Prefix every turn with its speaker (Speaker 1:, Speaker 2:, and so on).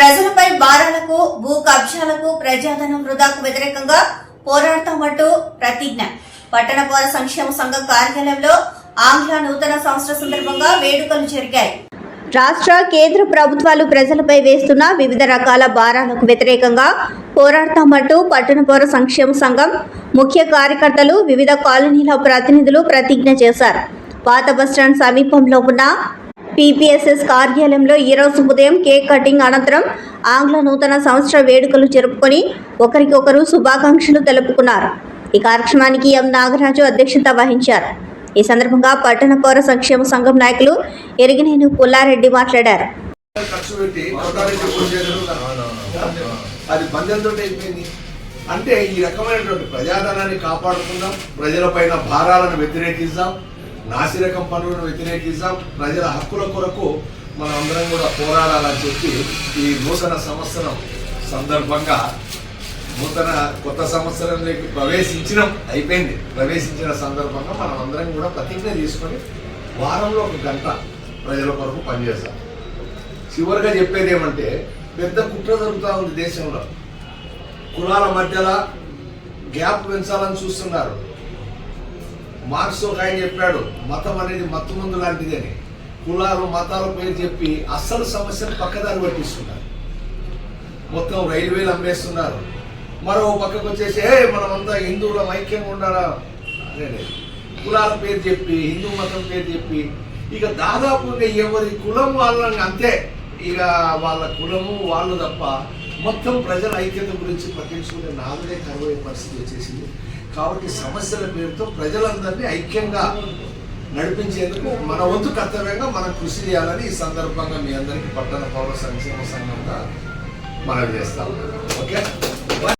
Speaker 1: ప్రజలపై భారాలకు భూ కబ్జాలకు ప్రజాధనం వృధాకు వ్యతిరేకంగా పోరాడతామంటూ ప్రతిజ్ఞ. పట్టణ పౌర సంక్షేమ సంఘం కార్యాలయంలో ఆంగ్ల నూతన సంవత్సర సందర్భంగా వేడుకలు జరిగాయి. రాష్ట్ర కేంద్ర ప్రభుత్వాలు ప్రజలపై వేస్తున్న వివిధ రకాల భారాలకు వ్యతిరేకంగా పోరాడతామంటూ పట్టణ పౌర సంక్షేమ సంఘం ముఖ్య కార్యకర్తలు వివిధ కాలనీల ప్రతినిధులు ప్రతిజ్ఞ చేశారు. పాత బస్టాండ్ సమీపంలో ఉన్న పీపీఎస్ఎస్ కార్యాలయంలో ఈరోజు ఉదయం కేక్ కటింగ్ అనంతరం ఆంగ్ల నూతన సంవత్సర వేడుకలు జరుపుకొని ఒకరికొకరు శుభాకాంక్షలు తెలుపుకున్నారు. ఈ కార్యక్రమానికి ఎం నాగరాజు అధ్యక్షత వహించారు. ఈ సందర్భంగా పట్టణ పౌర సంక్షేమ సంఘం నాయకులు ఎరిగినేని పుల్లారెడ్డి మాట్లాడారు.
Speaker 2: అది అయిపోయింది. అంటే ఈ రకమైనటువంటి ప్రజాధనాన్ని కాపాడుకుందాం ప్రజలపైన భారాలను వ్యతిరేకిద్దాం నాసిరకం పనులను వ్యతిరేకిస్తాం ప్రజల హక్కుల కొరకు మనం అందరం కూడా పోరాడాలని చెప్పి ఈ నూతన సంవత్సరం సందర్భంగా నూతన కొత్త సంవత్సరంలోకి ప్రవేశించడం అయిపోయింది. ప్రవేశించిన సందర్భంగా మనం అందరం కూడా ప్రతిజ్ఞ తీసుకొని వారంలో ఒక గంట ప్రజల కొరకు పనిచేస్తాం. చివరిగా చెప్పేది ఏమంటే పెద్ద కుట్ర జరుగుతూ ఉంది దేశంలో. కులాల మధ్యలో గ్యాప్ పెంచాలని చూస్తున్నారు. మార్క్స్ ఒక ఆయన చెప్పాడు మతం అనేది మత్తు మందు లాంటిది అని. కులాలు మతాల పేరు చెప్పి అస్సలు సమస్యను పక్కదారి పట్టిస్తున్నారు. మొత్తం రైల్వేలు అమ్మేస్తున్నారు. మరో పక్కకు వచ్చేసి ఏ మనమంతా హిందువుల ఐక్యంగా ఉండాలా? అనేది కులాల పేరు చెప్పి హిందూ మతం పేరు చెప్పి ఇక దాదాపు ఎవరి కులం వాళ్ళని అంతే. ఇక వాళ్ళ కులము వాళ్ళు తప్ప మొత్తం ప్రజల ఐక్యత గురించి పట్టించుకునే నాలుగే కరువయ్యే పరిస్థితి వచ్చేసింది. కాబట్టి సమస్యల పేరుతో ప్రజలందరినీ ఐక్యంగా నడిపించేందుకు మన వంతు కర్తవ్యంగా మనం కృషి చేయాలని ఈ సందర్భంగా మీ అందరికీ పట్టణ పౌర సంక్షేమ సంఘంగా మనం చేస్తాం ఓకే?